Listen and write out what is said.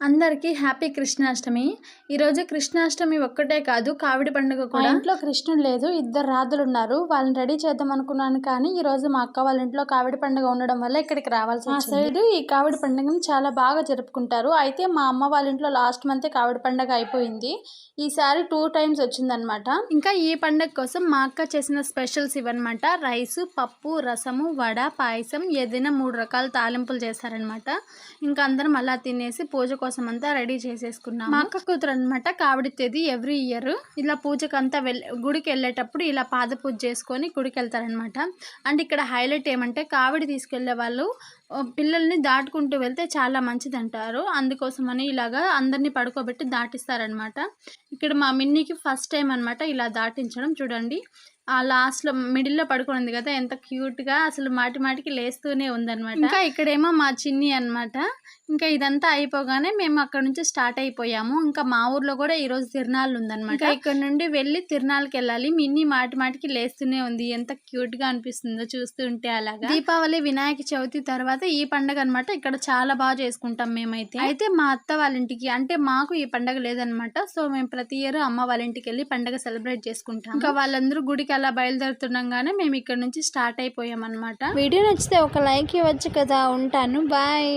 అందరికీ హ్యాపీ కృష్ణాష్టమి. ఈరోజు కృష్ణాష్టమి ఒక్కటే కాదు కావిడి పండుగ కూడా. ఇంట్లో కృష్ణుడు లేదు ఇద్దరు రాధులు ఉన్నారు వాళ్ళని రెడీ చేద్దాం అనుకున్నాను కానీ ఈ రోజు మా అక్క వాళ్ళ ఇంట్లో కావిడి పండుగ ఉండడం వల్ల ఇక్కడికి రావాల్సి మా సైడ్ ఈ కావిడి పండుగను చాలా బాగా జరుపుకుంటారు. అయితే మా అమ్మ వాళ్ళ ఇంట్లో లాస్ట్ మంత్ కావిడి పండుగ అయిపోయింది. ఈసారి టూ టైమ్స్ వచ్చిందనమాట ఇంకా ఈ పండుగ కోసం మా అక్క చేసిన స్పెషల్స్ ఇవన్నమాట రైసు పప్పు రసము వడ పాయసం ఏదైనా మూడు రకాల తాలింపులు చేశారనమాట ఇంకా అందరం అలా తినేసి పూజ కోసం అంతా రెడీ చేసేసుకున్నాం మా అక్క కూతురు అనమాట కావిడి తేదీ ఎవ్రీ ఇయర్. ఇలా పూజకు అంతా వెళ్ళ గుడికి వెళ్ళేటప్పుడు ఇలా పాద పూజ చేసుకొని గుడికి వెళ్తారనమాట అండ్ ఇక్కడ హైలైట్ ఏమంటే కావిడి తీసుకెళ్ళే వాళ్ళు పిల్లల్ని దాటుకుంటూ వెళ్తే చాలా మంచిది అంటారు అందుకోసమని ఇలాగా అందరినీ పడుకోబెట్టి దాటిస్తారనమాట ఇక్కడ మా మిన్నీకి ఫస్ట్ టైం అన్నమాట ఇలా దాటించడం చూడండి. ఆ లాస్ట్లో మిడిల్లో పడుకునింది కదా ఎంత క్యూట్గా అసలు మాటి మాటికి లేస్తూనే ఉందన్నమాట. ఇంకా ఇక్కడేమో మా చిన్ని అన్నమాట. ఇంకా ఇదంతా అయిపోగానే మేము అక్కడ నుంచి స్టార్ట్ అయిపోయాము. ఇంకా మా ఊర్లో కూడా ఈ రోజు తిరునాళ్ళు ఉందన్నమాట. ఇంకా ఇక్కడ నుండి వెళ్ళి తిరునాళ్ళకి వెళ్ళాలి. మిన్ని మాటి మాటికి లేస్తూనే ఉంది. ఎంత క్యూట్గా అనిపిస్తుందో చూస్తుంటే అలాగా. దీపావళి వినాయక చవితి తర్వాత ఈ పండగ అన్నమాట ఇక్కడ చాలా బాగా చేసుకుంటాం మేమైతే. అయితే మా అత్త వాళ్ళ ఇంటికి అంటే మాకు ఈ పండగ లేదనమాట. సో మేము ప్రతి ఇయర్ అమ్మ వాళ్ళ ఇంటికి వెళ్ళి పండగ సెలబ్రేట్ చేసుకుంటాం ఇంకా వాళ్ళందరూ గుడికి అలా బయలుదేరుతుండగానే మేము ఇక్కడ నుంచి స్టార్ట్ అయిపోయాం అనమాట వీడియో నచ్చితే ఒక లైక్ ఇవ్వచ్చు కదా ఉంటాను. బాయ్.